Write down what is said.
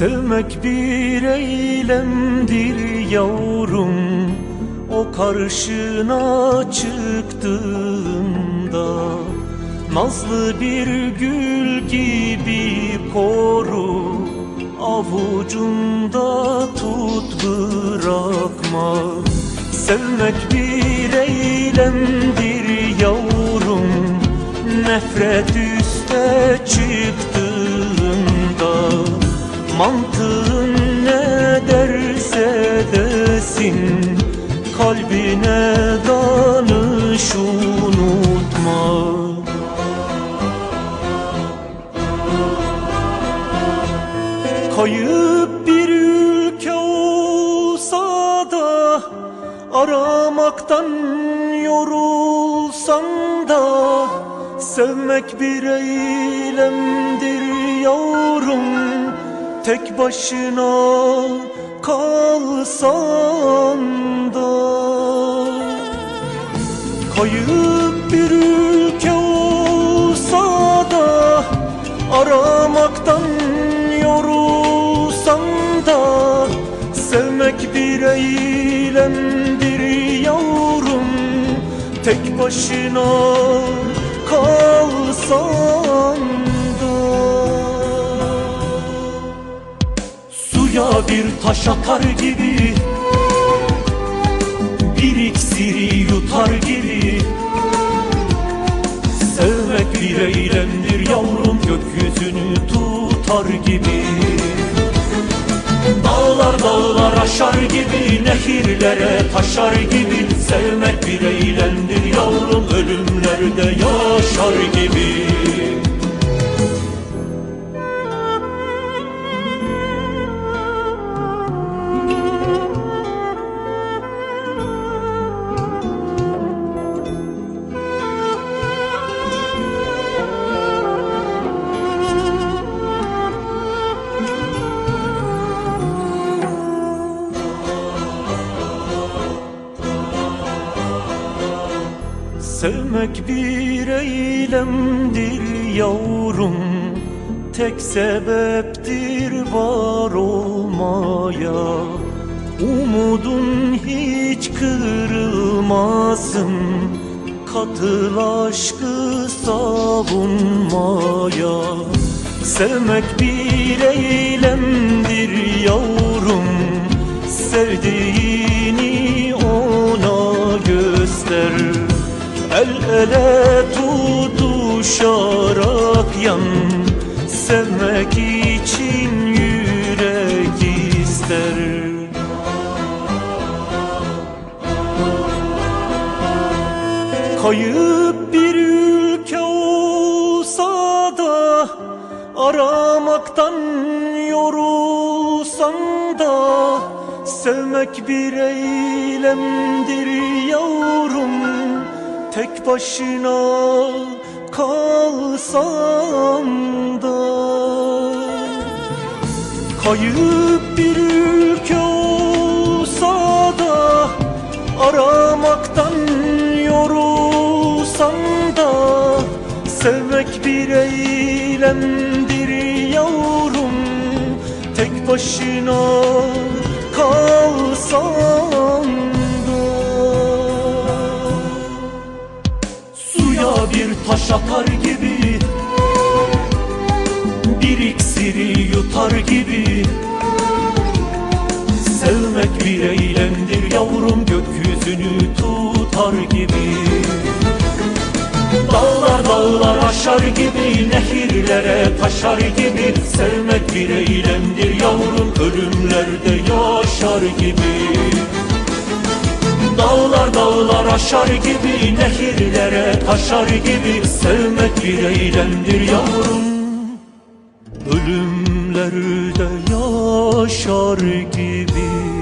Sevmek bir eylemdir yavrum. O karşına çıktığında Nazlı bir gül gibi koru. Avucunda tut bırakma. Sevmek bir eylemdir yavrum. Nefret üste çıktığında Mantığın ne derse desin Kalbine danış unutma. Kayıp bir ülke olsa da Aramaktan yorulsam da Sevmek bir eylemdir yavrum Tek başına kalsan da. Kayıp bir ülke olsa da Aramaktan yorulsam da. Sevmek bir eylemdir yavrum Tek başına kalsan da Suya bir taş atar gibi. Bir iksiri yutar gibi. Sevmek bir eylemdir yavrum Gökyüzünü tutar gibi. Dağlar dağlar aşar gibi Nehirlere taşar gibi. Sevmek bir eylemdir yavrum Ölümlerde yaşar gibi Sevmek bir eylemdir yavrum. Tek sebeptir var olmaya. Umudun hiç kırılmasın. Katıl aşkı savunmaya. Sevmek bir eylemdir yavrum. Sevdiğini ona göster El ele tutuşarak yan Sevmek için yürek ister. Kayıp bir ülke olsa da Aramaktan yorulsam da Sevmek bir eylemdir yavrum Tek başına kalsam da Kayıp bir ülke olsa da Aramaktan yorulsam da Sevmek bir eylemdir yavrum. Tek başına kalsam bir taş atar gibi Bir iksiri yutar gibi. Sevmek bir eylemdir yavrum Gökyüzünü tutar gibi. Dağlar dağlar aşar gibi Nehirlere taşar gibi. Sevmek bir eylemdir yavrum Ölümlerde yaşar gibi Dağlar dağlar aşar gibi Nehirlere taşar gibi. Sevmek bir eylemdir yavrum. Ölümlerde yaşar gibi